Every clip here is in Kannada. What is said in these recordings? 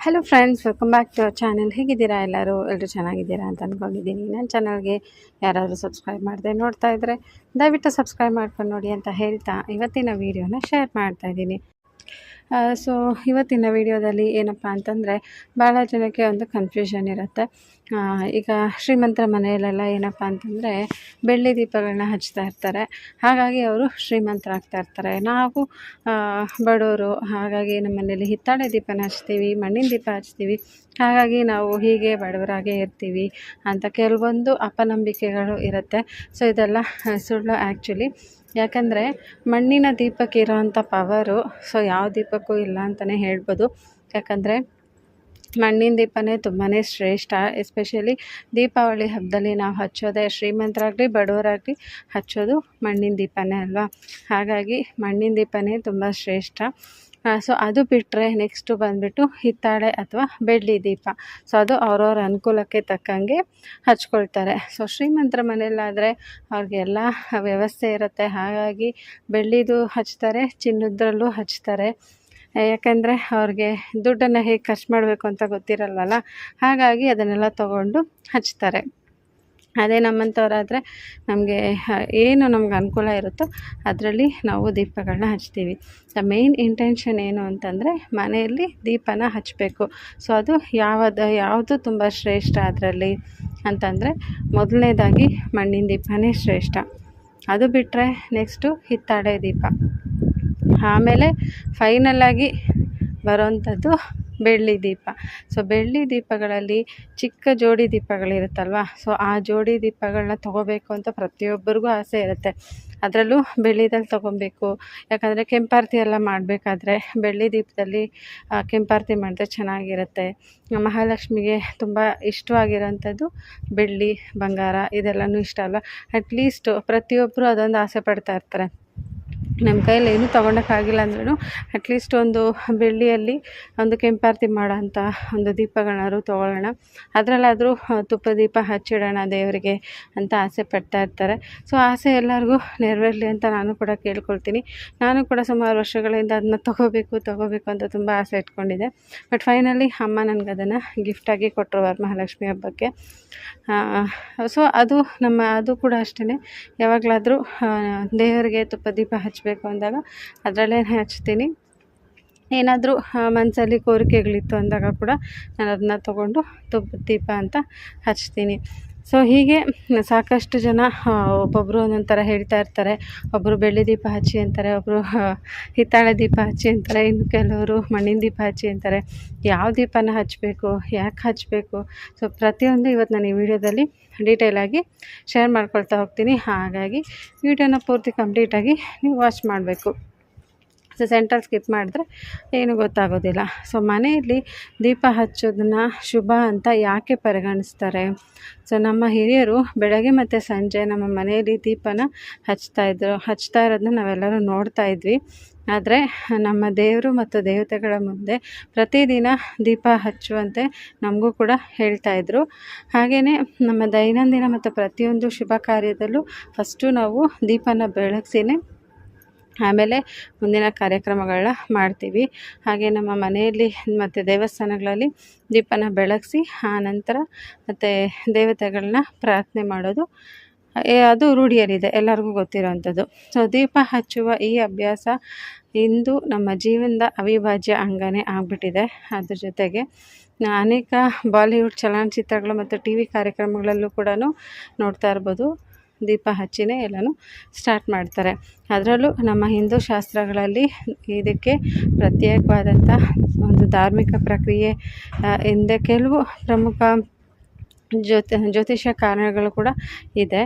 Hello friends welcome back to our channel ಹೇಗಿದ್ದೀರಾ ಎಲ್ಲರೂ? ಎಲ್ಲರೂ ಚೆನ್ನಾಗಿದ್ದೀರಾ ಅಂತ ಅಂದ್ಕೊಂಡಿದ್ದೀನಿ ನನ್ನ ಚಾನಲ್ಗೆ ಯಾರಾದರೂ ಸಬ್ಸ್ಕ್ರೈಬ್ ಮಾಡಿದೆ ನೋಡ್ತಾ ಇದ್ದರೆ ದಯವಿಟ್ಟು ಸಬ್ಸ್ಕ್ರೈಬ್ ಮಾಡ್ಕೊಂಡು ನೋಡಿ ಅಂತ ಹೇಳ್ತಾ ಇವತ್ತಿನ ವೀಡಿಯೋನ ಶೇರ್ ಮಾಡ್ತಾ ಇದ್ದೀನಿ. ಸೊ ಇವತ್ತಿನ ವಿಡಿಯೋದಲ್ಲಿ ಏನಪ್ಪ ಅಂತಂದರೆ ಭಾಳ ಜನಕ್ಕೆ ಒಂದು ಕನ್ಫ್ಯೂಷನ್ ಇರುತ್ತೆ. ಈಗ ಶ್ರೀಮಂತರ ಮನೆಯಲ್ಲೆಲ್ಲ ಏನಪ್ಪ ಅಂತಂದರೆ ಬೆಳ್ಳಿ ದೀಪಗಳನ್ನ ಹಚ್ತಾ ಇರ್ತಾರೆ. ಹಾಗಾಗಿ ಅವರು ಶ್ರೀಮಂತರಾಗ್ತಾ ಇರ್ತಾರೆ. ನಾವು ಬಡವರು ಹಾಗಾಗಿ ನಮ್ಮ ಮನೇಲಿ ಹಿತ್ತಾಳೆ ದೀಪನ ಹಚ್ತೀವಿ, ಮಣ್ಣಿನ ದೀಪ ಹಚ್ತೀವಿ. ಹಾಗಾಗಿ ನಾವು ಹೀಗೆ ಬಡವರಾಗೇ ಇರ್ತೀವಿ ಅಂತ ಕೆಲವೊಂದು ಅಪನಂಬಿಕೆಗಳು ಇರುತ್ತೆ. ಸೊ ಇದೆಲ್ಲ ಸುಳ್ಳು ಆ್ಯಕ್ಚುಲಿ ಯಾಕಂದರೆ ಮಣ್ಣಿನ ದೀಪಕ್ಕೆ ಇರೋವಂಥ ಪವರು ಸೊ ಯಾವ ದೀಪಕ್ಕೂ ಇಲ್ಲ ಅಂತಲೇ ಹೇಳ್ಬೋದು. ಯಾಕಂದರೆ ಮಣ್ಣಿನ ದೀಪನೇ ತುಂಬಾ ಶ್ರೇಷ್ಠ. ಎಸ್ಪೆಷಲಿ ದೀಪಾವಳಿ ಹಬ್ಬದಲ್ಲಿ ನಾವು ಹಚ್ಚೋದೇ ಶ್ರೀಮಂತರಾಗಲಿ, ಬಡವರಾಗಲಿ ಹಚ್ಚೋದು ಮಣ್ಣಿನ ದೀಪನೇ ಅಲ್ವಾ? ಹಾಗಾಗಿ ಮಣ್ಣಿನ ದೀಪನೇ ತುಂಬ ಶ್ರೇಷ್ಠ. ಸೊ ಅದು ಬಿಟ್ಟರೆ ನೆಕ್ಸ್ಟು ಬಂದುಬಿಟ್ಟು ಹಿತ್ತಾಳೆ ಅಥವಾ ಬೆಳ್ಳಿ ದೀಪ. ಸೊ ಅದು ಅವ್ರವ್ರ ಅನುಕೂಲಕ್ಕೆ ತಕ್ಕಂಗೆ ಹಚ್ಕೊಳ್ತಾರೆ. ಸೊ ಶ್ರೀಮಂತರ ಮನೆಯಲ್ಲಾದರೆ ಅವ್ರಿಗೆಲ್ಲ ವ್ಯವಸ್ಥೆ ಇರುತ್ತೆ. ಹಾಗಾಗಿ ಬೆಳ್ಳಿದು ಹಚ್ತಾರೆ, ಚಿನ್ನದ್ರಲ್ಲೂ ಹಚ್ತಾರೆ. ಯಾಕೆಂದರೆ ಅವ್ರಿಗೆ ದುಡ್ಡನ್ನು ಹೇಗೆ ಖರ್ಚು ಮಾಡಬೇಕು ಅಂತ ಗೊತ್ತಿರಲ್ವಲ್ಲ? ಹಾಗಾಗಿ ಅದನ್ನೆಲ್ಲ ತಗೊಂಡು ಹಚ್ತಾರೆ. ಅದೇ ನಮ್ಮಂಥವ್ರಾದರೆ ನಮಗೆ ಏನು ನಮ್ಗೆ ಅನುಕೂಲ ಇರುತ್ತೋ ಅದರಲ್ಲಿ ನಾವು ದೀಪಗಳನ್ನ ಹಚ್ತೀವಿ. ದ ಮೇಯ್ನ್ ಇಂಟೆನ್ಷನ್ ಏನು ಅಂತಂದರೆ ಮನೆಯಲ್ಲಿ ದೀಪನ ಹಚ್ಚಬೇಕು ಸೊ ಅದು ಯಾವುದು ಯಾವುದು ತುಂಬ ಶ್ರೇಷ್ಠ ಅದರಲ್ಲಿ ಅಂತಂದರೆ ಮೊದಲನೇದಾಗಿ ಮಣ್ಣಿನ ದೀಪನೇ ಶ್ರೇಷ್ಠ. ಅದು ಬಿಟ್ಟರೆ ನೆಕ್ಸ್ಟು ಹಿತ್ತಾಳೆ ದೀಪ. ಆಮೇಲೆ ಫೈನಲಾಗಿ ಬರೋವಂಥದ್ದು ಬೆಳ್ಳಿ ದೀಪ. ಸೊ ಬೆಳ್ಳಿ ದೀಪಗಳಲ್ಲಿ ಚಿಕ್ಕ ಜೋಡಿ ದೀಪಗಳಿರುತ್ತಲ್ವ? ಸೊ ಆ ಜೋಡಿ ದೀಪಗಳನ್ನ ತೊಗೋಬೇಕು ಅಂತ ಪ್ರತಿಯೊಬ್ಬರಿಗೂ ಆಸೆ ಇರುತ್ತೆ. ಅದರಲ್ಲೂ ಬೆಳ್ಳಿದಲ್ಲಿ ತೊಗೊಬೇಕು. ಯಾಕಂದರೆ ಕೆಂಪಾರತಿ ಎಲ್ಲ ಮಾಡಬೇಕಾದ್ರೆ ಬೆಳ್ಳಿ ದೀಪದಲ್ಲಿ ಕೆಂಪಾರತಿ ಮಾಡಿದ್ರೆ ಚೆನ್ನಾಗಿರುತ್ತೆ. ಮಹಾಲಕ್ಷ್ಮಿಗೆ ತುಂಬ ಇಷ್ಟವಾಗಿರೋಂಥದ್ದು ಬೆಳ್ಳಿ, ಬಂಗಾರ, ಇದೆಲ್ಲನೂ ಇಷ್ಟ ಅಲ್ವ? ಅಟ್ಲೀಸ್ಟು ಪ್ರತಿಯೊಬ್ಬರು ಅದೊಂದು ಆಸೆ ಪಡ್ತಾ ಇರ್ತಾರೆ. ನಮ್ಮ ಕೈಯಲ್ಲಿ ಏನೂ ತೊಗೊಳಕ್ಕಾಗಿಲ್ಲ ಅಂದ್ರೂ ಅಟ್ಲೀಸ್ಟ್ ಒಂದು ಬೆಳ್ಳಿಯಲ್ಲಿ ಒಂದು ಕೆಂಪಾರತಿ ಮಾಡೋಂಥ ಒಂದು ದೀಪಗಳನ್ನಾದ್ರು ತೊಗೊಳ್ಳೋಣ. ಅದರಲ್ಲಾದರೂ ತುಪ್ಪ ದೀಪ ಹಚ್ಚಿಡೋಣ ದೇವರಿಗೆ ಅಂತ ಆಸೆ ಪಡ್ತಾ ಇರ್ತಾರೆ. ಸೊ ಆಸೆ ಎಲ್ಲರಿಗೂ ನೆರವೇರಲಿ ಅಂತ ನಾನು ಕೂಡ ಕೇಳ್ಕೊಳ್ತೀನಿ. ನಾನು ಕೂಡ ಸುಮಾರು ವರ್ಷಗಳಿಂದ ಅದನ್ನ ತೊಗೋಬೇಕು ತೊಗೋಬೇಕು ಅಂತ ತುಂಬ ಆಸೆ ಇಟ್ಕೊಂಡಿದ್ದೆ. ಬಟ್ ಫೈನಲಿ ಅಮ್ಮ ನನಗೆ ಅದನ್ನು ಗಿಫ್ಟಾಗಿ ಕೊಟ್ಟರು ವರಮಹಾಲಕ್ಷ್ಮಿ ಹಬ್ಬಕ್ಕೆ. ಸೊ ಅದು ನಮ್ಮ, ಅದು ಕೂಡ ಅಷ್ಟೇ ಯಾವಾಗಲಾದರೂ ದೇವರಿಗೆ ತುಪ್ಪ ದೀಪ ಹಚ್ಚಬೇಕು ಅಂದಾಗ ಅದರಲ್ಲೇ ಹಚ್ತೀನಿ. ಏನಾದರೂ ಮನಸ್ಸಲ್ಲಿ ಕೋರಿಕೆಗಳಿತ್ತು ಅಂದಾಗ ಕೂಡ ನಾನು ಅದನ್ನ ತೊಗೊಂಡು ತುಪ್ಪ, ದೀಪ ಅಂತ ಹಚ್ತೀನಿ. ಸೊ ಹೀಗೆ ಸಾಕಷ್ಟು ಜನ ಒಬ್ಬೊಬ್ಬರು ಒಂದೊಂದು ಥರ ಹೇಳ್ತಾ ಇರ್ತಾರೆ. ಒಬ್ಬರು ಬೆಳ್ಳಿ ದೀಪ ಹಚ್ಚಿ ಅಂತಾರೆ ಒಬ್ಬರು ಹಿತ್ತಾಳೆ ದೀಪ ಹಚ್ಚಿ ಅಂತಾರೆ, ಇನ್ನು ಕೆಲವರು ಮಣ್ಣಿನ ದೀಪ ಹಚ್ಚಿ ಅಂತಾರೆ. ಯಾವ ದೀಪನ ಹಚ್ಚಬೇಕು ಯಾಕೆ ಹಚ್ಚಬೇಕು ಸೊ ಪ್ರತಿಯೊಂದು ಇವತ್ತು ನಾನು ಈ ವಿಡಿಯೋದಲ್ಲಿ ಡೀಟೇಲಾಗಿ ಶೇರ್ ಮಾಡ್ಕೊಳ್ತಾ ಹೋಗ್ತೀನಿ. ಹಾಗಾಗಿ, ವಿಡಿಯೋನ ಪೂರ್ತಿ ಕಂಪ್ಲೀಟಾಗಿ ನೀವು ವಾಚ್ ಮಾಡಬೇಕು. ಸೊ ಸೆಂಟರ್ ಸ್ಕಿಪ್ ಮಾಡಿದ್ರೆ ಏನು ಗೊತ್ತಾಗೋದಿಲ್ಲ. ಸೊ ಮನೆಯಲ್ಲಿ ದೀಪ ಹಚ್ಚೋದನ್ನ ಶುಭ ಅಂತ ಯಾಕೆ ಪರಿಗಣಿಸ್ತಾರೆ? ಸೊ ನಮ್ಮ ಹಿರಿಯರು ಬೆಳಗ್ಗೆ ಮತ್ತು ಸಂಜೆ ನಮ್ಮ ಮನೆಯಲ್ಲಿ ದೀಪನ ಹಚ್ತಾ ಇದ್ರು ಹಚ್ತಾ ಇರೋದನ್ನ ನಾವೆಲ್ಲರೂ ನೋಡ್ತಾ ಇದ್ವಿ. ಆದರೆ ನಮ್ಮ ದೇವರು ಮತ್ತು ದೇವತೆಗಳ ಮುಂದೆ ಪ್ರತಿದಿನ ದೀಪ ಹಚ್ಚುವಂತೆ ನಮಗೂ ಕೂಡ ಹೇಳ್ತಾ ಇದ್ರು. ಹಾಗೆಯೇ ನಮ್ಮ ದೈನಂದಿನ ಮತ್ತು ಪ್ರತಿಯೊಂದು ಶುಭ ಕಾರ್ಯದಲ್ಲೂ ಫಸ್ಟು ನಾವು ದೀಪನ ಬೆಳಗ್ಸಿನೇ ಆಮೇಲೆ ಮುಂದಿನ ಕಾರ್ಯಕ್ರಮಗಳನ್ನ ಮಾಡ್ತೀವಿ. ಹಾಗೆ ನಮ್ಮ ಮನೆಯಲ್ಲಿ ಮತ್ತು ದೇವಸ್ಥಾನಗಳಲ್ಲಿ ದೀಪನ ಬೆಳಗಿಸಿ ಆನಂತರ ಮತ್ತು ದೇವತೆಗಳನ್ನ ಪ್ರಾರ್ಥನೆ ಮಾಡೋದು. ಅದು ರೂಢಿಯಲ್ಲಿದೆ, ಎಲ್ಲರಿಗೂ ಗೊತ್ತಿರೋವಂಥದ್ದು. ಸೊ ದೀಪ ಹಚ್ಚುವ ಈ ಅಭ್ಯಾಸ ಇಂದು ನಮ್ಮ ಜೀವನದ ಅವಿಭಾಜ್ಯ ಅಂಗನೇ ಆಗಿಬಿಟ್ಟಿದೆ. ಅದ್ರ ಜೊತೆಗೆ ಅನೇಕ ಬಾಲಿವುಡ್ ಚಲನಚಿತ್ರಗಳು ಮತ್ತು ಟಿ ವಿ ಕಾರ್ಯಕ್ರಮಗಳಲ್ಲೂ ಕೂಡ ನೋಡ್ತಾ ಇರ್ಬೋದು. ದೀಪ ಹಚ್ಚಿನೇ ಎಲ್ಲನೂ ಸ್ಟಾರ್ಟ್ ಮಾಡ್ತಾರೆ. ಅದರಲ್ಲೂ ನಮ್ಮ ಹಿಂದೂ ಶಾಸ್ತ್ರಗಳಲ್ಲಿ ಇದಕ್ಕೆ ಪ್ರತ್ಯೇಕವಾದಂಥ ಒಂದು ಧಾರ್ಮಿಕ ಪ್ರಕ್ರಿಯೆ ಇಂದ ಕೆಲವು ಪ್ರಮುಖ ಜ್ಯೋತಿ ಜ್ಯೋತಿಷ್ಯ ಕಾರಣಗಳು ಕೂಡ ಇದೆ.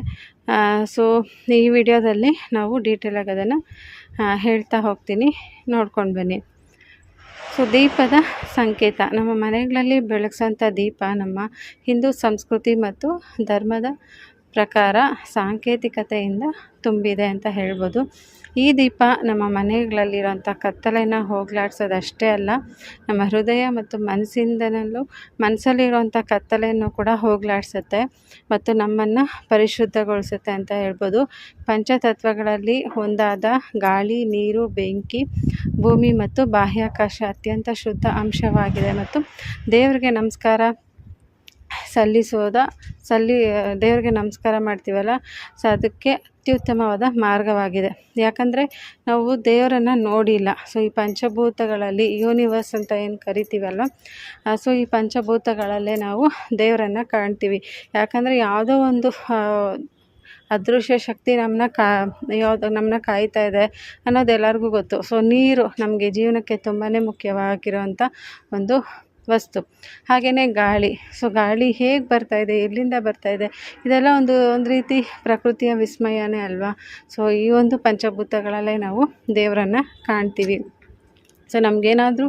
ಸೊ ಈ ವಿಡಿಯೋದಲ್ಲಿ ನಾವು ಡೀಟೇಲಾಗಿ ಅದನ್ನು ಹೇಳ್ತಾ ಹೋಗ್ತೀನಿ. ನೋಡ್ಕೊಂಡು ಬನ್ನಿ. ಸೊ ದೀಪದ ಸಂಕೇತ. ನಮ್ಮ ಮನೆಗಳಲ್ಲಿ ಬೆಳಗ್ಸೋಂಥ ದೀಪ ನಮ್ಮ ಹಿಂದೂ ಸಂಸ್ಕೃತಿ ಮತ್ತು ಧರ್ಮದ ಪ್ರಕಾರ ಸಾಂಕೇತಿಕತೆಯಿಂದ ತುಂಬಿದೆ ಅಂತ ಹೇಳ್ಬೋದು. ಈ ದೀಪ ನಮ್ಮ ಮನೆಗಳಲ್ಲಿರೋಂಥ ಕತ್ತಲೆಯನ್ನು ಹೋಗಲಾಡ್ಸೋದಷ್ಟೇ ಅಲ್ಲ, ನಮ್ಮ ಹೃದಯ ಮತ್ತು ಮನಸ್ಸಿಂದನಲ್ಲೂ ಮನಸ್ಸಲ್ಲಿರುವಂಥ ಕತ್ತಲೆಯನ್ನು ಕೂಡ ಹೋಗಲಾಡ್ಸುತ್ತೆ ಮತ್ತು ನಮ್ಮನ್ನು ಪರಿಶುದ್ಧಗೊಳಿಸುತ್ತೆ ಅಂತ ಹೇಳ್ಬೋದು. ಪಂಚತತ್ವಗಳಲ್ಲಿ ಒಂದಾದ ಗಾಳಿ, ನೀರು, ಬೆಂಕಿ, ಭೂಮಿ ಮತ್ತು ಬಾಹ್ಯಾಕಾಶ ಅತ್ಯಂತ ಶುದ್ಧ ಅಂಶವಾಗಿದೆ. ಮತ್ತು ದೇವರಿಗೆ ನಮಸ್ಕಾರ. ಸಲ್ಲಿಸೋದ, ಸಲ್ಲಿ, ದೇವರಿಗೆ ನಮಸ್ಕಾರ ಮಾಡ್ತೀವಲ್ಲ, ಸೊ ಅದಕ್ಕೆ ಅತ್ಯುತ್ತಮವಾದ ಮಾರ್ಗವಾಗಿದೆ. ಯಾಕಂದರೆ ನಾವು ದೇವರನ್ನು ನೋಡಿಲ್ಲ. ಸೊ ಈ ಪಂಚಭೂತಗಳಲ್ಲಿ ಯೂನಿವರ್ಸ್ ಅಂತ ಏನು ಕರಿತೀವಲ್ಲ ಸೊ ಈ ಪಂಚಭೂತಗಳಲ್ಲೇ ನಾವು ದೇವರನ್ನು ಕಾಣ್ತೀವಿ. ಯಾಕಂದರೆ ಯಾವುದೋ ಒಂದು ಅದೃಶ್ಯ ಶಕ್ತಿ ನಮ್ಮನ್ನ ಕಾ, ಯಾವುದು ನಮ್ಮನ್ನ ಕಾಯ್ತಾ ಇದೆ ಅನ್ನೋದು ಎಲ್ಲರಿಗೂ ಗೊತ್ತು. ಸೊ ನೀರು ನಮಗೆ ಜೀವನಕ್ಕೆ ತುಂಬಾ ಮುಖ್ಯವಾಗಿರುವಂಥ ಒಂದು ವಸ್ತು. ಹಾಗೆಯೇ ಗಾಳಿ. ಸೊ ಗಾಳಿ ಹೇಗೆ ಬರ್ತಾ ಇದೆ, ಎಲ್ಲಿಂದ ಬರ್ತಾ ಇದೆ, ಇದೆಲ್ಲ ಒಂದು ಒಂದು ರೀತಿ ಪ್ರಕೃತಿಯ ವಿಸ್ಮಯವೇ ಅಲ್ವಾ? ಸೊ ಈ ಒಂದು ಪಂಚಭೂತಗಳಲ್ಲೇ ನಾವು ದೇವರನ್ನು ಕಾಣ್ತೀವಿ. ಸೊ ನಮಗೇನಾದರೂ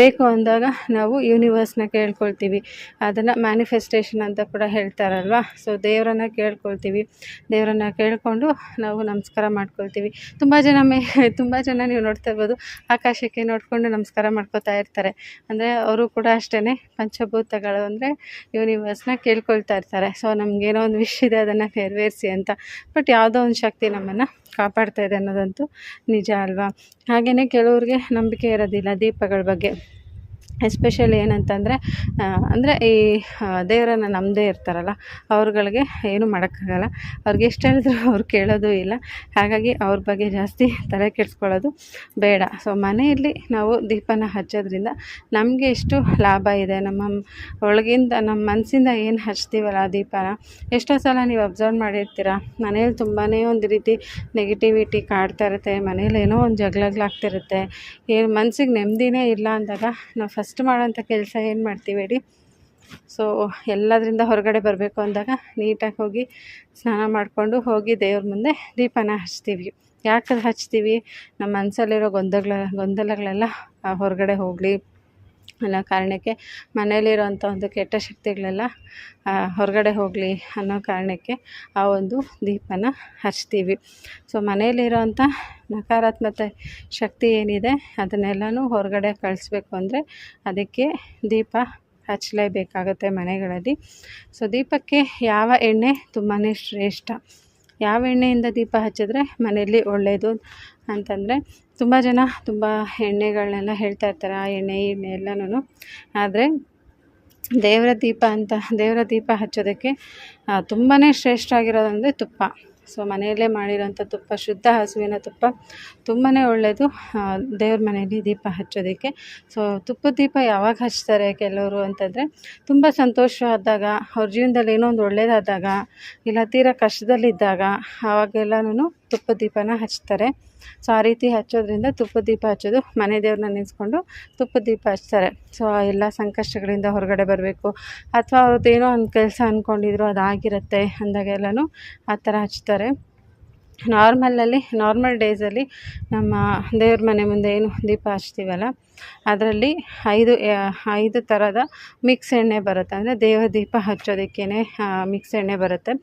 ಬೇಕು ಅಂದಾಗ ನಾವು ಯೂನಿವರ್ಸ್ನ ಕೇಳ್ಕೊಳ್ತೀವಿ. ಅದನ್ನು ಮ್ಯಾನಿಫೆಸ್ಟೇಷನ್ ಅಂತ ಕೂಡ ಹೇಳ್ತಾರಲ್ವ? ಸೊ ದೇವರನ್ನ ಕೇಳ್ಕೊಳ್ತೀವಿ. ದೇವರನ್ನ ಕೇಳಿಕೊಂಡು ನಾವು ನಮಸ್ಕಾರ ಮಾಡ್ಕೊಳ್ತೀವಿ. ತುಂಬ ಜನ ಮೇ, ತುಂಬ ಜನ ನೀವು ನೋಡ್ತಾ ಇರ್ಬೋದು, ಆಕಾಶಕ್ಕೆ ನೋಡಿಕೊಂಡು ನಮಸ್ಕಾರ ಮಾಡ್ಕೋತಾ ಇರ್ತಾರೆ. ಅಂದರೆ ಅವರು ಕೂಡ ಅಷ್ಟೇ ಪಂಚಭೂತಗಳು ಅಂದರೆ ಯೂನಿವರ್ಸ್ನ ಕೇಳ್ಕೊಳ್ತಾ ಇರ್ತಾರೆ. ಸೊ ನಮಗೇನೋ ಒಂದು ವಿಶ್ ಇದೆ ಅದನ್ನು ನೆರವೇರಿಸಿ ಅಂತ. ಬಟ್ ಯಾವುದೋ ಒಂದು ಶಕ್ತಿ ನಮ್ಮನ್ನು ಕಾಪಾಡ್ತಾ ಇದೆ ಅನ್ನೋದಂತೂ ನಿಜ ಅಲ್ವಾ? ಹಾಗೆಯೇ ಕೆಲವ್ರಿಗೆ ನಂಬಿಕೆ ಇರೋದಿಲ್ಲ ದೀಪಗಳ ಬಗ್ಗೆ. ಎಸ್ಪೆಷಲಿ ಏನಂತಂದರೆ ಅಂದರೆ ಈ ದೇವರನ್ನು ನಂಬದೇ ಇರ್ತಾರಲ್ಲ, ಅವ್ರುಗಳಿಗೆ ಏನೂ ಮಾಡೋಕ್ಕಾಗಲ್ಲ. ಅವ್ರಿಗೆ ಎಷ್ಟು ಹೇಳಿದ್ರು ಅವ್ರು ಕೇಳೋದು ಇಲ್ಲ. ಹಾಗಾಗಿ ಅವ್ರ ಬಗ್ಗೆ ಜಾಸ್ತಿ ತಲೆ ಕೆಡಿಸ್ಕೊಳ್ಳೋದು ಬೇಡ. ಸೊ ಮನೆಯಲ್ಲಿ ನಾವು ದೀಪನ ಹಚ್ಚೋದ್ರಿಂದ ನಮಗೆ ಎಷ್ಟು ಲಾಭ ಇದೆ. ನಮ್ಮ ಒಳಗಿಂದ, ನಮ್ಮ ಮನಸ್ಸಿಂದ ಏನು ಹಚ್ತೀವಲ್ಲ ಆ ದೀಪನ? ಎಷ್ಟೋ ಸಲ ನೀವು ಅಬ್ಸರ್ವ್ ಮಾಡಿರ್ತೀರ? ಮನೇಲಿ ತುಂಬಾ ಒಂದು ರೀತಿ ನೆಗೆಟಿವಿಟಿ ಕಾಡ್ತಾ ಇರುತ್ತೆ. ಮನೇಲಿ ಏನೋ ಒಂದು ಜಗಳಗಳಾಗ್ತಿರುತ್ತೆ. ಏನು ಮನ್ಸಿಗೆ ನೆಮ್ಮದಿನೇ ಇಲ್ಲ ಅಂದಾಗ ನಾವು ಫಸ್ಟ್ ಮಾಡೋಂಥ ಕೆಲಸ ಏನು ಮಾಡ್ತೀವಿ ಹೇಳಿ. ಸೊ ಎಲ್ಲದರಿಂದ ಹೊರಗಡೆ ಬರಬೇಕು ಅಂದಾಗ ನೀಟಾಗಿ ಹೋಗಿ ಸ್ನಾನ ಮಾಡಿಕೊಂಡು ಹೋಗಿ ದೇವ್ರ ಮುಂದೆ ದೀಪನ ಹಚ್ತೀವಿ. ಯಾಕೆ ಹಚ್ತೀವಿ? ನಮ್ಮ ಮನಸ್ಸಲ್ಲಿರೋ ಗೊಂದಲ, ಗೊಂದಲಗಳೆಲ್ಲ ಹೊರಗಡೆ ಹೋಗಲಿ ಅನ್ನೋ ಕಾರಣಕ್ಕೆ ಮನೆಯಲ್ಲಿರುವಂಥ ಒಂದು ಕೆಟ್ಟ ಶಕ್ತಿಗಳೆಲ್ಲ ಹೊರಗಡೆ ಹೋಗಲಿ ಅನ್ನೋ ಕಾರಣಕ್ಕೆ ಆ ಒಂದು ದೀಪನ ಹಚ್ತೀವಿ. ಸೊ ಮನೆಯಲ್ಲಿರೋಂಥ ನಕಾರಾತ್ಮಕ ಶಕ್ತಿ ಏನಿದೆ, ಅದನ್ನೆಲ್ಲನೂ ಹೊರಗಡೆ ಕಳಿಸ್ಬೇಕು ಅಂದರೆ ಅದಕ್ಕೆ ದೀಪ ಹಚ್ಚಲೇಬೇಕಾಗತ್ತೆ ಮನೆಗಳಲ್ಲಿ. ಸೊ ದೀಪಕ್ಕೆ ಯಾವ ಎಣ್ಣೆ ತುಂಬಾ ಶ್ರೇಷ್ಠ? ಯಾವ ಎಣ್ಣೆಯಿಂದ ದೀಪ ಹಚ್ಚಿದ್ರೆ ಮನೆಯಲ್ಲಿ ಒಳ್ಳೆಯದು ಅಂತಂದರೆ ತುಂಬ ಜನ ತುಂಬ ಎಣ್ಣೆಗಳನ್ನೆಲ್ಲ ಹೇಳ್ತಾ ಇರ್ತಾರೆ, ಆ ಎಣ್ಣೆ ಈ ಎಣ್ಣೆ ಎಲ್ಲನೂ ಆದರೆ ದೇವರ ದೀಪ ಅಂತ, ದೇವರ ದೀಪ ಹಚ್ಚೋದಕ್ಕೆ ತುಂಬಾ ಶ್ರೇಷ್ಠ ಆಗಿರೋದಂದರೆ ತುಪ್ಪ. ಸೊ, ಮನೆಯಲ್ಲೇ ಮಾಡಿರೋಂಥ ತುಪ್ಪ, ಶುದ್ಧ ಹಸುವಿನ ತುಪ್ಪ ತುಂಬಾ ಒಳ್ಳೆಯದು ದೇವ್ರ ಮನೆಯಲ್ಲಿ ದೀಪ ಹಚ್ಚೋದಕ್ಕೆ. ಸೊ, ತುಪ್ಪದ ದೀಪ ಯಾವಾಗ ಹಚ್ತಾರೆ ಕೆಲವರು ಅಂತಂದರೆ, ತುಂಬ ಸಂತೋಷವಾದಾಗ, ಅವ್ರ ಜೀವನದಲ್ಲಿ ಏನೋ ಒಂದು ಒಳ್ಳೆಯದಾದಾಗ ಇಲ್ಲ ತೀರಾ ಕಷ್ಟದಲ್ಲಿದ್ದಾಗ ಆವಾಗೆಲ್ಲನೂ ತುಪ್ಪದ ದೀಪನ ಹಚ್ತಾರೆ. ಸೊ ಆ ರೀತಿ ಹಚ್ಚೋದ್ರಿಂದ ತುಪ್ಪದ ದೀಪ ಹಚ್ಚೋದು ಮನೆ ದೇವ್ರನ್ನ ನೆನೆಸ್ಕೊಂಡು ತುಪ್ಪ ದೀಪ ಹಚ್ತಾರೆ. ಸೊ ಎಲ್ಲ ಸಂಕಷ್ಟಗಳಿಂದ ಹೊರಗಡೆ ಬರಬೇಕು. ಅಥವಾ ಅವ್ರದ್ದು ಏನೋ ಒಂದು ಕೆಲಸ ಅಂದ್ಕೊಂಡಿದ್ರು ಅದಾಗಿರುತ್ತೆ ಅಂದಾಗೆಲ್ಲನೂ ಆ ಥರ ಹಚ್ತಾರೆ. ನಾರ್ಮಲಲ್ಲಿ ನಾರ್ಮಲ್ ಡೇಸಲ್ಲಿ ನಮ್ಮ ದೇವ್ರ ಮನೆ ಮುಂದೆ ಏನು ದೀಪ ಹಚ್ತೀವಲ್ಲ, ಅದರಲ್ಲಿ ಐದು ಐದು ಥರದ ಮಿಕ್ಸ್ ಎಣ್ಣೆ ಬರುತ್ತೆ. ಅಂದರೆ ದೇವ ದೀಪ ಹಚ್ಚೋದಕ್ಕೇ ಮಿಕ್ಸ್ ಎಣ್ಣೆ ಬರುತ್ತೆ.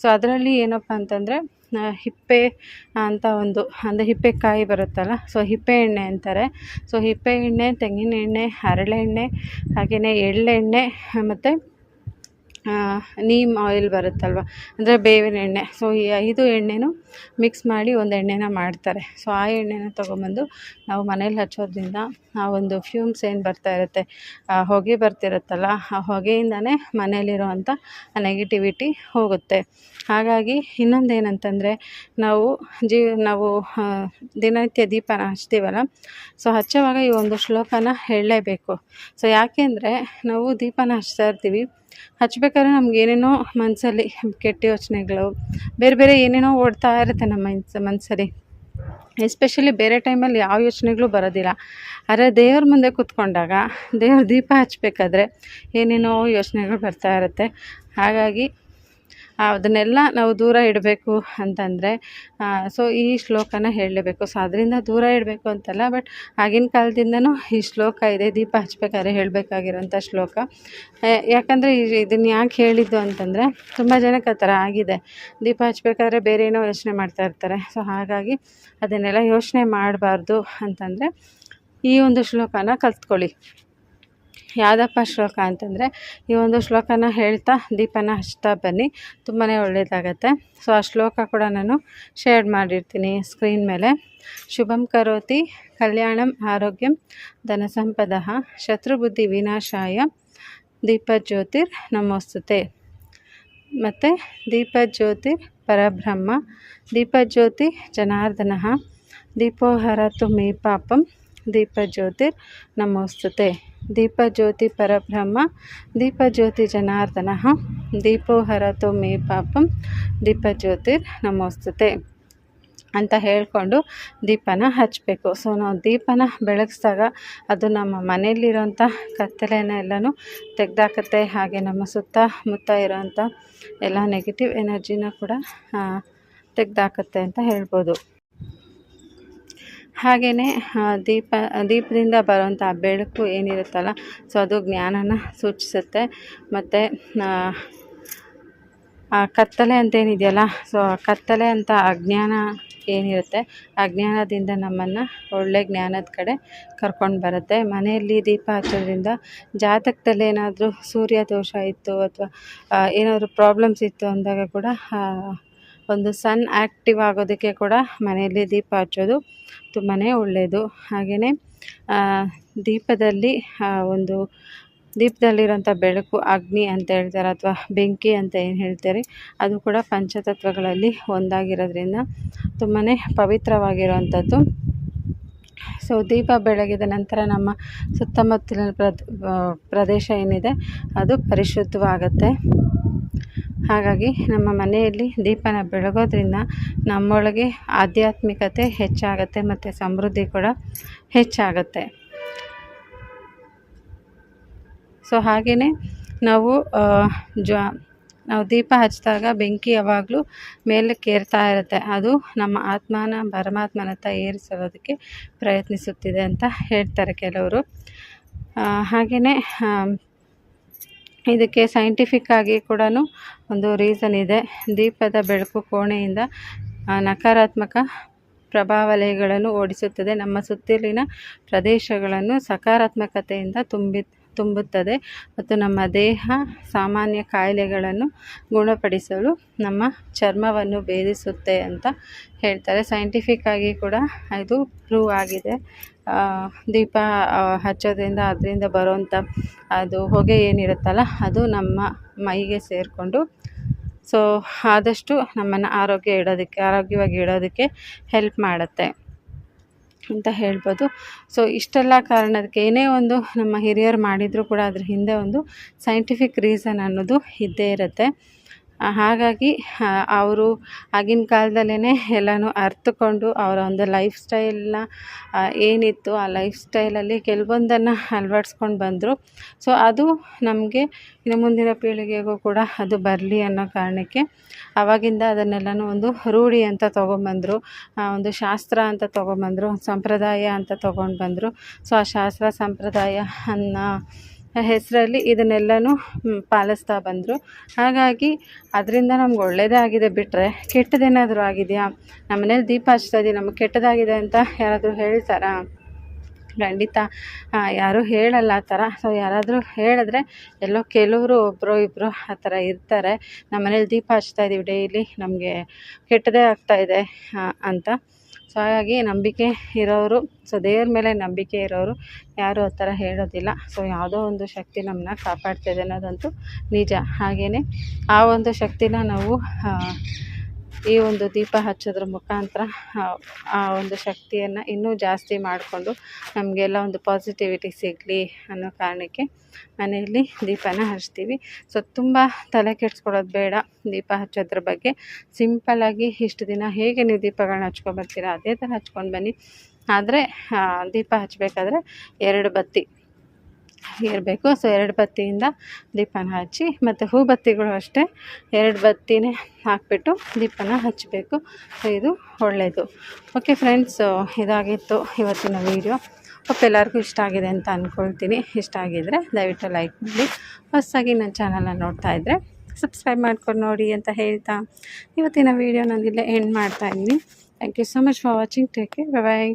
ಸೊ ಅದರಲ್ಲಿ ಏನಪ್ಪ ಅಂತಂದರೆ ಹಿಪ್ಪೆ ಅಂತ ಒಂದು, ಅಂದರೆ ಹಿಪ್ಪೆಕಾಯಿ ಬರುತ್ತಲ್ಲ ಸೊ ಹಿಪ್ಪೆ ಎಣ್ಣೆ ಅಂತಾರೆ. ಸೊ ಹಿಪ್ಪೆ ಎಣ್ಣೆ, ತೆಂಗಿನ ಎಣ್ಣೆ ಹರಳೆಣ್ಣೆ ಹಾಗೆಯೇ ಎಳ್ಳೆಣ್ಣೆ, ಮತ್ತು ನೀಮ್ ಆಯಿಲ್ ಬರುತ್ತಲ್ವ? ಅಂದರೆ ಬೇವಿನ ಎಣ್ಣೆ. ಸೊ ಈ ಐದು ಎಣ್ಣೆನೂ ಮಿಕ್ಸ್ ಮಾಡಿ ಒಂದು ಎಣ್ಣೆನ ಮಾಡ್ತಾರೆ. ಸೊ ಆ ಎಣ್ಣೆನ ತೊಗೊಂಬಂದು ನಾವು ಮನೇಲಿ ಹಚ್ಚೋದ್ರಿಂದ ಆ ಒಂದು ಫ್ಯೂಮ್ಸ್ ಏನು ಬರ್ತಾ ಇರುತ್ತೆ, ಆ ಹೊಗೆ ಬರ್ತಿರುತ್ತಲ್ಲ, ಆ ಹೊಗೆಯಿಂದನೇ ಮನೇಲಿರುವಂಥ ನೆಗೆಟಿವಿಟಿ ಹೋಗುತ್ತೆ. ಹಾಗಾಗಿ ಇನ್ನೊಂದು ಏನಂತಂದರೆ ನಾವು ಜೀ, ನಾವು ದಿನನಿತ್ಯ ದೀಪನ ಹಚ್ತೀವಲ್ಲ, ಸೊ ಹಚ್ಚೋವಾಗ ಈ ಒಂದು ಶ್ಲೋಕನ ಹೇಳಲೇಬೇಕು. ಸೊ ಯಾಕೆಂದರೆ ನಾವು ದೀಪನ ಹಚ್ತಾ ಇರ್ತೀವಿ ಹಚ್ಬೇಕಾದ್ರೆ ನಮ್ಗೆ ಏನೇನೋ ಮನಸ್ಸಲ್ಲಿ ಕೆಟ್ಟ ಯೋಚನೆಗಳು, ಬೇರೆ ಬೇರೆ ಏನೇನೋ ಓಡ್ತಾ ಇರುತ್ತೆ ನಮ್ಮ ಮನ್ಸು ಮನಸ್ಸಲ್ಲಿ ಎಸ್ಪೆಷಲಿ ಬೇರೆ ಟೈಮಲ್ಲಿ ಯಾವ ಯೋಚನೆಗಳು ಬರೋದಿಲ್ಲ. ಆದರೆ ದೇವ್ರ ಮುಂದೆ ಕೂತ್ಕೊಂಡಾಗ ದೇವ್ರ ದೀಪ ಹಚ್ಚಬೇಕಾದ್ರೆ ಏನೇನೋ ಯೋಚನೆಗಳು ಬರ್ತಾ ಇರುತ್ತೆ. ಹಾಗಾಗಿ ಅದನ್ನೆಲ್ಲ ನಾವು ದೂರ ಇಡಬೇಕು ಅಂತಂದರೆ ಸೊ ಈ ಶ್ಲೋಕನ ಹೇಳಲೇಬೇಕು. ಸೊ ಅದರಿಂದ ದೂರ ಇಡಬೇಕು ಅಂತಲ್ಲ ಬಟ್ ಆಗಿನ ಕಾಲದಿಂದನೂ ಈ ಶ್ಲೋಕ ಇದೆ, ದೀಪ ಹಚ್ಬೇಕಾದ್ರೆ ಹೇಳಬೇಕಾಗಿರೋಂಥ ಶ್ಲೋಕ. ಯಾಕಂದರೆ ಇದನ್ನು ಯಾಕೆ ಹೇಳಿದ್ದು ಅಂತಂದರೆ, ತುಂಬ ಜನಕ್ಕೆ ಆ ಥರ ಆಗಿದೆ. ದೀಪ ಹಚ್ಬೇಕಾದ್ರೆ ಬೇರೆ ಏನೋ ಯೋಚನೆ ಮಾಡ್ತಾ ಇರ್ತಾರೆ. ಸೊ ಹಾಗಾಗಿ ಅದನ್ನೆಲ್ಲ ಯೋಚನೆ ಮಾಡಬಾರ್ದು ಅಂತಂದರೆ ಈ ಒಂದು ಶ್ಲೋಕನ ಕಲ್ತ್ಕೊಳ್ಳಿ. ಯಾವುದಪ್ಪ ಶ್ಲೋಕ ಅಂತಂದರೆ, ಈ ಒಂದು ಶ್ಲೋಕನ ಹೇಳ್ತಾ ದೀಪನ ಹಚ್ತಾ ಬನ್ನಿ ತುಂಬಾ ಒಳ್ಳೆಯದಾಗತ್ತೆ ಸೊ ಆ ಶ್ಲೋಕ ಕೂಡ ನಾನು ಶೇರ್ ಮಾಡಿರ್ತೀನಿ ಸ್ಕ್ರೀನ್ ಮೇಲೆ. ಶುಭಂ ಕರೋತಿ ಕಲ್ಯಾಣಂ ಆರೋಗ್ಯಂ ಧನಸಂಪದ ಶತ್ರುಬುದ್ಧಿ ವಿನಾಶಾಯ ದೀಪಜ್ಯೋತಿರ್ ನಮೋಸ್ತುತೆ. ಮತ್ತು ದೀಪಜ್ಯೋತಿರ್ ಪರಬ್ರಹ್ಮ ದೀಪಜ್ಯೋತಿ ಜನಾರ್ದನ ದೀಪೋಹರ ತುಮಿ ಮೇ ಪಾಪಂ ದೀಪಜ್ಯೋತಿರ್ ನಮೋಸ್ತುತೆ. ದೀಪಜ್ಯೋತಿ ಪರಬ್ರಹ್ಮ, ದೀಪಜ್ಯೋತಿ ಜನಾರ್ದನ ದೀಪೋ ಹರತು ಮೇ ಪಾಪಂ ದೀಪಜ್ಯೋತಿರ್ ನಮೋಸ್ತುತೆ ಅಂತ ಹೇಳಿಕೊಂಡು ದೀಪನ ಹಚ್ಚಬೇಕು ಸೊ ನಾವು ದೀಪನ ಬೆಳಗಿಸಿದಾಗ ಅದು ನಮ್ಮ ಮನೆಯಲ್ಲಿರೋಂಥ ಕತ್ತಲೆನ ಎಲ್ಲನೂ ತೆಗೆದಾಕತ್ತೆ, ಹಾಗೆ ನಮ್ಮ ಸುತ್ತಮುತ್ತ ಇರೋಂಥ ಎಲ್ಲ ನೆಗೆಟಿವ್ ಎನರ್ಜಿನ ಕೂಡ ತೆಗೆದಾಕತ್ತೆ ಅಂತ ಹೇಳ್ಬೋದು. ಹಾಗೆಯೇ ದೀಪ, ದೀಪದಿಂದ ಬರುವಂಥ ಬೆಳಕು ಏನಿರುತ್ತಲ್ಲ, ಸೊ ಅದು ಜ್ಞಾನನ ಸೂಚಿಸುತ್ತೆ. ಮತ್ತು, ಆ ಕತ್ತಲೆ ಅಂತೇನಿದೆಯಲ್ಲ, ಸೊ ಆ ಕತ್ತಲೆ ಅಂತ ಅಜ್ಞಾನ ಏನಿರುತ್ತೆ ಅಜ್ಞಾನದಿಂದ ನಮ್ಮನ್ನು ಒಳ್ಳೆ ಜ್ಞಾನದ ಕಡೆ ಕರ್ಕೊಂಡು ಬರುತ್ತೆ. ಮನೆಯಲ್ಲಿ ದೀಪ ಹಚ್ಚೋದ್ರಿಂದ ಜಾತಕದಲ್ಲಿ ಏನಾದರೂ ಸೂರ್ಯ ದೋಷ ಇತ್ತು ಅಥವಾ ಏನಾದರೂ ಪ್ರಾಬ್ಲಮ್ಸ್ ಇತ್ತು ಅಂದಾಗ ಕೂಡ ಒಂದು ಸನ್ ಆ್ಯಕ್ಟಿವ್ ಆಗೋದಕ್ಕೆ ಕೂಡ ಮನೆಯಲ್ಲಿ ದೀಪ ಹಚ್ಚೋದು ತುಂಬಾ ಒಳ್ಳೆಯದು. ಹಾಗೆಯೇ ದೀಪದಲ್ಲಿ ಒಂದು ದೀಪದಲ್ಲಿರೋಂಥ ಬೆಳಕು, ಅಗ್ನಿ ಅಂತ ಹೇಳ್ತಾರೆ ಅಥವಾ ಬೆಂಕಿ ಅಂತ ಏನು ಹೇಳ್ತಾರೆ, ಅದು ಕೂಡ ಪಂಚತತ್ವಗಳಲ್ಲಿ ಒಂದಾಗಿರೋದ್ರಿಂದ ತುಂಬಾ ಪವಿತ್ರವಾಗಿರುವಂಥದ್ದು. ಸೊ, ದೀಪ ಬೆಳಗಿದ ನಂತರ ನಮ್ಮ ಸುತ್ತಮುತ್ತಲಿನ ಪ್ರದ್ ಪ್ರದೇಶ ಏನಿದೆ, ಅದು ಪರಿಶುದ್ಧವಾಗತ್ತೆ. ಹಾಗಾಗಿ ನಮ್ಮ ಮನೆಯಲ್ಲಿ ದೀಪನ ಬೆಳಗೋದ್ರಿಂದ ನಮ್ಮೊಳಗೆ ಆಧ್ಯಾತ್ಮಿಕತೆ ಹೆಚ್ಚಾಗುತ್ತೆ ಮತ್ತು ಸಮೃದ್ಧಿ ಕೂಡ ಹೆಚ್ಚಾಗುತ್ತೆ. ಸೊ ಹಾಗೆಯೇ ನಾವು ಜ ನಾವು ದೀಪ ಹಚ್ಚಿದಾಗ ಬೆಂಕಿ ಯಾವಾಗಲೂ ಮೇಲೆ ಕೇರ್ತಾ ಇರುತ್ತೆ. ಅದು ನಮ್ಮ ಆತ್ಮನ ಪರಮಾತ್ಮನತ್ತ ಏರಿಸೋದಕ್ಕೆ ಪ್ರಯತ್ನಿಸುತ್ತಿದೆ ಅಂತ ಹೇಳ್ತಾರೆ ಕೆಲವರು. ಹಾಗೆಯೇ ಇದಕ್ಕೆ ಸೈಂಟಿಫಿಕ್ ಆಗಿ ಕೂಡ ಒಂದು ರೀಸನ್ ಇದೆ. ದೀಪದ ಬೆಳಕು ಕೋಣೆಯಿಂದ ನಕಾರಾತ್ಮಕ ಪ್ರಭಾವಲಯಗಳನ್ನು ಓಡಿಸುತ್ತದೆ. ನಮ್ಮ ಸುತ್ತಲಿನ ಪ್ರದೇಶಗಳನ್ನು ಸಕಾರಾತ್ಮಕತೆಯಿಂದ ತುಂಬಿ ತುಂಬುತ್ತದೆ ಮತ್ತು ನಮ್ಮ ದೇಹ ಸಾಮಾನ್ಯ ಕಾಯಿಲೆಗಳನ್ನು ಗುಣಪಡಿಸಲು ನಮ್ಮ ಚರ್ಮವನ್ನು ಭೇದಿಸುತ್ತೆ ಅಂತ ಹೇಳ್ತಾರೆ. ಸೈಂಟಿಫಿಕ್ ಆಗಿ ಕೂಡ ಇದು ಪ್ರೂವ್ ಆಗಿದೆ. ದೀಪ ಹಚ್ಚೋದ್ರಿಂದ ಅದರಿಂದ ಬರುವಂಥ ಅದು ಹೊಗೆ ಏನಿರುತ್ತಲ್ಲ, ಅದು ನಮ್ಮ ಮೈಗೆ ಸೇರಿಕೊಂಡು ಸೊ ಆದಷ್ಟು ನಮ್ಮನ್ನು ಆರೋಗ್ಯ ಇಡೋದಕ್ಕೆ, ಆರೋಗ್ಯವಾಗಿ ಇಡೋದಕ್ಕೆ ಹೆಲ್ಪ್ ಮಾಡುತ್ತೆ. ಅಂತ ಹೇಳ್ಬೋದು. ಸೊ ಇಷ್ಟೆಲ್ಲ ಕಾರಣಕ್ಕೆ ಏನೇ ಒಂದು ನಮ್ಮ ಹಿರಿಯರು ಮಾಡಿದರೂ ಕೂಡ ಅದ್ರ ಹಿಂದೆ ಒಂದು ಸೈಂಟಿಫಿಕ್ ರೀಸನ್ ಅನ್ನೋದು ಇದ್ದೇ ಇರುತ್ತೆ. ಹಾಗಾಗಿ ಅವರು ಆಗಿನ ಕಾಲದಲ್ಲೇ ಎಲ್ಲನೂ ಅರಿತುಕೊಂಡು ಅವರ ಒಂದು ಲೈಫ್ ಸ್ಟೈಲನ್ನ ಏನಿತ್ತು ಆ ಲೈಫ್ ಸ್ಟೈಲಲ್ಲಿ ಕೆಲವೊಂದನ್ನು ಅಳವಡಿಸ್ಕೊಂಡು ಬಂದರು. ಸೊ ಅದು ನಮಗೆ ಇನ್ನು ಮುಂದಿನ ಪೀಳಿಗೆಗೂ ಕೂಡ ಅದು ಬರಲಿ ಅನ್ನೋ ಕಾರಣಕ್ಕೆ ಆವಾಗಿಂದ ಅದನ್ನೆಲ್ಲನೂ ಒಂದು ರೂಢಿ ಅಂತ ತೊಗೊಂಬಂದರು ಒಂದು ಶಾಸ್ತ್ರ ಅಂತ ತೊಗೊಂಬಂದರು, ಸಂಪ್ರದಾಯ ಅಂತ ತೊಗೊಂಡು ಬಂದರು. ಸೊ ಆ ಶಾಸ್ತ್ರ, ಸಂಪ್ರದಾಯ ಅನ್ನೋ ಹೆಸರಲ್ಲಿ ಇದನ್ನೆಲ್ಲನೂ ಪಾಲಿಸ್ತಾ ಬಂದರು. ಹಾಗಾಗಿ ಅದರಿಂದ ನಮ್ಗೆ ಒಳ್ಳೆಯದೇ ಆಗಿದೆ ಬಿಟ್ಟರೆ ಕೆಟ್ಟದೇನಾದರೂ ಆಗಿದೆಯಾ? ನಮ್ಮ ಮನೇಲಿ ದೀಪ ಹಚ್ತಾ ಇದ್ದೀವಿ ನಮಗೆ ಕೆಟ್ಟದಾಗಿದೆ ಅಂತ ಯಾರಾದರೂ ಹೇಳ್ತಾರಾ ಖಂಡಿತ. ಯಾರೂ ಹೇಳಲ್ಲ ಆ ಥರ. ಸೊ ಯಾರಾದರೂ ಹೇಳಿದ್ರೆ ಎಲ್ಲೋ ಕೆಲವರು ಒಬ್ಬರು ಇಬ್ಬರು ಆ ಥರ ಇರ್ತಾರೆ. ನಮ್ಮ ಮನೇಲಿ ದೀಪ ಹಚ್ತಾ ಇದ್ದೀವಿ ಡೈಲಿ, ನಮಗೆ ಕೆಟ್ಟದೇ ಆಗ್ತಾಯಿದೆ ಅಂತ. ಸೊ ಹಾಗಾಗಿ ನಂಬಿಕೆ ಇರೋರು ಸೊ ದೇವ್ರ ಮೇಲೆ ನಂಬಿಕೆ ಇರೋರು ಯಾರೂ ಆ ಥರ ಹೇಳೋದಿಲ್ಲ. ಸೊ ಯಾವುದೋ ಒಂದು ಶಕ್ತಿ ನಮ್ಮನ್ನ ಕಾಪಾಡ್ತಿದೆ ಅನ್ನೋದಂತೂ ನಿಜ. ಹಾಗೆಯೇ ಆ ಒಂದು ಶಕ್ತಿನ ನಾವು ಈ ಒಂದು ದೀಪ ಹಚ್ಚೋದ್ರ ಮುಖಾಂತರ ಆ, ಒಂದು ಶಕ್ತಿಯನ್ನು ಇನ್ನೂ ಜಾಸ್ತಿ ಮಾಡಿಕೊಂಡು ನಮಗೆಲ್ಲ ಒಂದು ಪಾಸಿಟಿವಿಟಿ ಸಿಗಲಿ ಅನ್ನೋ ಕಾರಣಕ್ಕೆ ಮನೆಯಲ್ಲಿ ದೀಪನ ಹಚ್ತೀವಿ. ಸೊ ತುಂಬ ತಲೆ ಕೆಡ್ಸ್ಕೊಳ್ಳೋದು ಬೇಡ ದೀಪ ಹಚ್ಚೋದ್ರ ಬಗ್ಗೆ. ಸಿಂಪಲ್ಲಾಗಿ ಇಷ್ಟು ದಿನ ಹೇಗೆ ನೀವು ದೀಪಗಳನ್ನ ಬರ್ತೀರಾ? ಅದೇ ಥರ ಹಚ್ಕೊಂಡು ಬನ್ನಿ. ಆದರೆ ದೀಪ ಹಚ್ಚಬೇಕಾದ್ರೆ ಎರಡು ಬತ್ತಿ. ಇರಬೇಕು. ಸೊ ಎರಡು ಬತ್ತಿಯಿಂದ ದೀಪನ ಹಚ್ಚಿ ಮತ್ತು ಹೂ ಬತ್ತಿಗಳು ಅಷ್ಟೇ. ಎರಡು ಬತ್ತಿನೇ ಹಾಕಿಬಿಟ್ಟು ದೀಪನ ಹಚ್ಚಬೇಕು. ಸೊ ಇದು ಒಳ್ಳೆಯದು. ಓಕೆ ಫ್ರೆಂಡ್ಸ್ ಇದಾಗಿತ್ತು ಇವತ್ತಿನ ವೀಡಿಯೋ ಹೋಪ್ ಎಲ್ಲರಿಗೂ ಇಷ್ಟ ಆಗಿದೆ ಅಂತ ಅಂದ್ಕೊಳ್ತೀನಿ ಇಷ್ಟ ಆಗಿದ್ದರೆ ದಯವಿಟ್ಟು ಲೈಕ್ ಮಾಡಿ. ಹೊಸದಾಗಿ ನನ್ನ ಚಾನಲನ್ನು ನೋಡ್ತಾ ಇದ್ದರೆ ಸಬ್ಸ್ಕ್ರೈಬ್ ಮಾಡ್ಕೊಂಡು ನೋಡಿ ಅಂತ ಹೇಳ್ತಾ. ಇವತ್ತಿನ ವೀಡಿಯೋ ನಾನು ಇಲ್ಲೇ ಎಂಡ್ ಮಾಡ್ತಾ ಇದ್ದೀನಿ. Thank you so much for watching take care bye